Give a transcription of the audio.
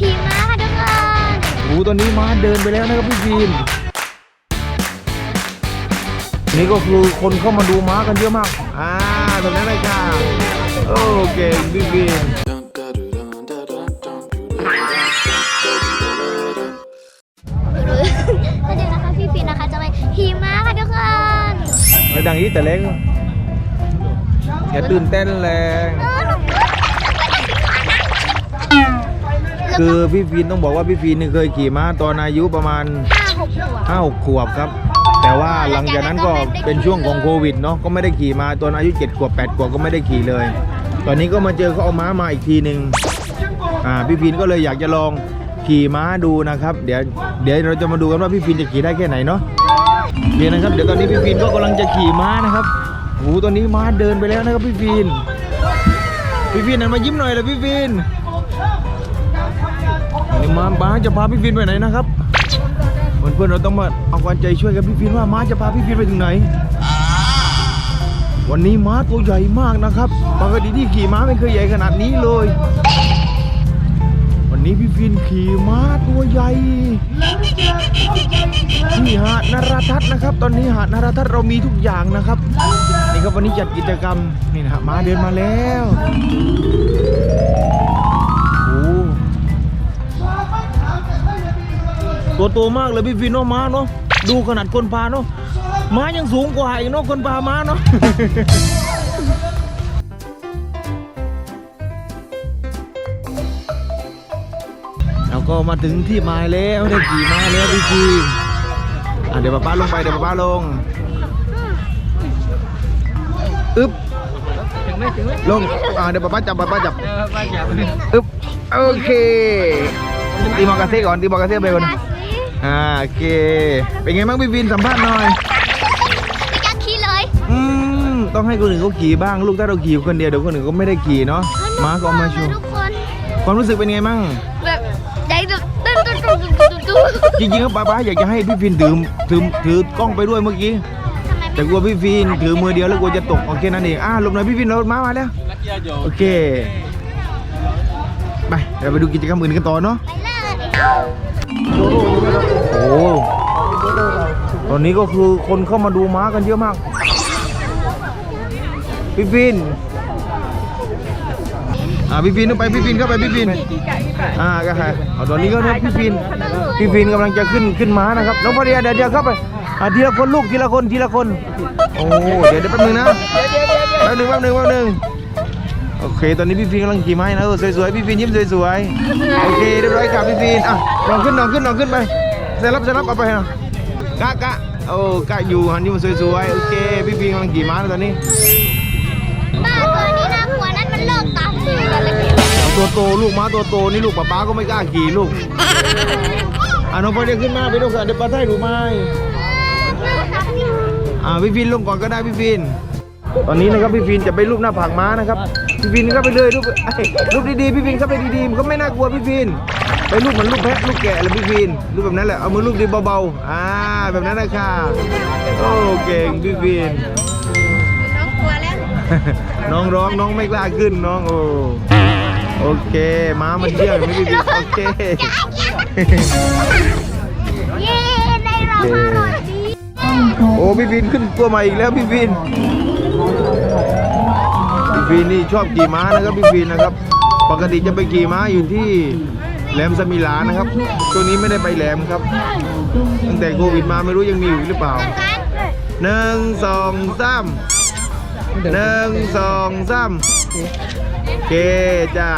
ขี่ม้าค่ะทุกคนโอ้ตอนนี้ม้าเดินไปแล้วนะครับพี่ฟินนี่ก็คือคนเข้ามาดูม้ากันเยอะมาก อ่า ตรงนั้นเลยค่ะ โอ้เก่งพี่ฟินก็เดี๋ยวนะคะพี่ฟินนะคะจะไปขี่ม้าค่ะทุกคนไม่ดังนี้แต่เล็กอย่าตื่นเต้นแรง เออหนู คือพี่ฟินต้องบอกว่าพี่ฟินนี่เคยขี่ม้าตอนอายุประมาณห้าหกขวบ5 6ขวบครับ แต่ว่าหลังจากนั้นก็เป็นช่วงของโควิดเนาะก็ไม่ได้ขี่มาตอนอายุ7ขวบ8ขวบก็ไม่ได้ขี่เลย ตอนนี้ก็มาเจอเขาเอาม้ามาอีกทีหนึ่งอ่าพี่ฟินก็เลยอยากจะลองขี่ม้าดูนะครับ เดี๋ยวเดี๋ยวเราจะมาดูกันว่าพี่ฟินจะขี่ได้แค่ไหนเนาะเดี๋ยวนะครับ เดี๋ยวตอนนี้พี่ฟินก็กำลังจะขี่ม้านะครับโอ้โหตอนนี้ม้าเดินไปแล้วนะครับพี่ฟินพี่ฟินหันมายิ้มหน่อยเลยพี่ฟินนี่ มาม้าจะพาพี่ฟินไปไหนนะครับเพื่อนๆเราต้องมาเอาความใจช่วยกันพี่ฟินว่าม้าจะพาพี่ฟินไปถึงไหน วันนี้ม้าตัวใหญ่มากนะครับปกติที่ขี่ม้าไม่เคยใหญ่ขนาดนี้เลย วันนี้พี่ฟินขี่ม้าตัวใหญ่ที่หาดนราทัศน์นะครับ ตอนนี้หาดนราทัศน์เรามีทุกอย่างนะครับนี่ครับวันนี้จัดกิจกรรมนี่นะฮะม้าเดินมาแล้ว โตมากเลยพี่ฟินเนาะม้าเนาะดูขนาดคนพาเนาะม้ายังสูงกว่าอีกเนาะคนพาม้าเนาะเราก็มาถึงที่หมายแล้วได้ขี่ม้าแล้วพี่ฟินอะเดี๋ยวป้าป้าลงไปเดี๋ยวป้าป้าลงอึ๊บลงอ่าเดี๋ยวป้าป้าจับป้าป้าจับอึ๊บโอเคตีมอกาเซ่ก่อนตีมอกาเซ่ไปก่อนมาสิ อ่าโอเค เป็นไงบ้างพี่วินสัมภาษณ์หน่อย ไม่กล้าขี่เลย อืมต้องให้คนอื่นเขาขี่บ้างลูกถ้าเราขี่คนเดียวเดี๋ยวคนอื่นก็ไม่ได้ขี่เนาะม้าก็เอามาโชว์ทุกคน ความรู้สึกเป็นไงบ้างแบบใจแบบตุ้มตุ้มตุ้มตุ้มตุ้มตุ้มจริงๆแล้วป้าป้าอยากจะให้พี่ฟินถือถือถือกล้องไปด้วยเมื่อกี้ทำไมแต่กลัวพี่ฟินถือมือเดียวแล้วกลัวจะตกโอเคนั่นเองอ่าหลบหน่อยพี่ฟินรถม้ามาแล้วโอเคไปเดี๋ยวไปดูกิจกรรมอื่นกันต่อเนาะ ไปเลย โอ้ตอนนี้ก็คือคนเข้ามาดูม้ากันเยอะมาก พี่ฟิน อ่าพี่ฟินไปพี่ฟินเข้าไปพี่ฟิน อ่าก็ค่ะเอาตอนนี้ก็เนี่ยพี่ฟิน พี่ฟินกำลังจะขึ้นขึ้นม้านะครับ น้องพอดีเดี๋ยวเดี๋ยวเข้าไป อ่าทีละคนลูกทีละคนทีละคน โอ้เดี๋ยวเดี๋ยวแป๊บนึงนะ แป๊บนึงแป๊บนึงแป๊บนึง โอเค ตอนนี้พี่ฟินกำลังขี่ม้าอยู่นะเออสวยๆพี่ฟินยิ้มสวยๆ โอเคเรียบร้อยครับพี่ฟินอะลองขึ้นลองขึ้นลองขึ้นไปเสร็จรับเสร็จรับเอาไปนะกะกะโอ้กะอยู่หันยิ้มสวยๆ โอเค พี่ฟินกำลังขี่ม้าแล้วตอนนี้บ้าตัวนี้น่ากลัวนั่นมันเลิกตามสื่อกันเลยเอาตัวโตลูกม้าตัวโตนี่ลูกป๊าป๊าก็ไม่กล้าขี่ลูกอะน้องพอดีขึ้นมาไปดูกันเดี๋ยวป้าไทยดูไหมอ่าพี่ฟินลงก่อนก็ได้พี่ฟิน ตอนนี้นะครับพี่ฟินจะไปรูปหน้าผากม้านะครับพี่ฟินเข้าไปเลยรูปเอ้ยรูปดีๆพี่ฟินเข้าไปดีๆมันก็ไม่น่ากลัวพี่ฟินไปรูปเหมือนรูปแพะรูปแกะเลยพี่ฟินรูปแบบนั้นแหละเอามือรูปดีเบาๆอ่าแบบนั้นนะค่ะโอ้เก่งพี่ฟินน้องกลัวแล้วน้องร้องน้องไม่กล้าขึ้นน้องโอ้โอเคม้ามันเที่ยวไม่พี่ฟินโอเคเย้ได้รองมาหน่อยสิโอ้พี่ฟินขึ้นตัวใหม่อีกแล้วพี่ฟินพี่ ฟีนนี่ชอบกี่ม้านะครับพี่ฟีนนะครับ ปกติจะไปกี่ม้าอยู่ที่แหลมสมิลานะครับตัวนี้ไม่ได้ไปแหลมครับ ตั้งแต่โควิดมาไม่รู้ยังมีอยู่หรือเปล่าหนึ่งสองสามหนึ่งสองสามโอเคจ้า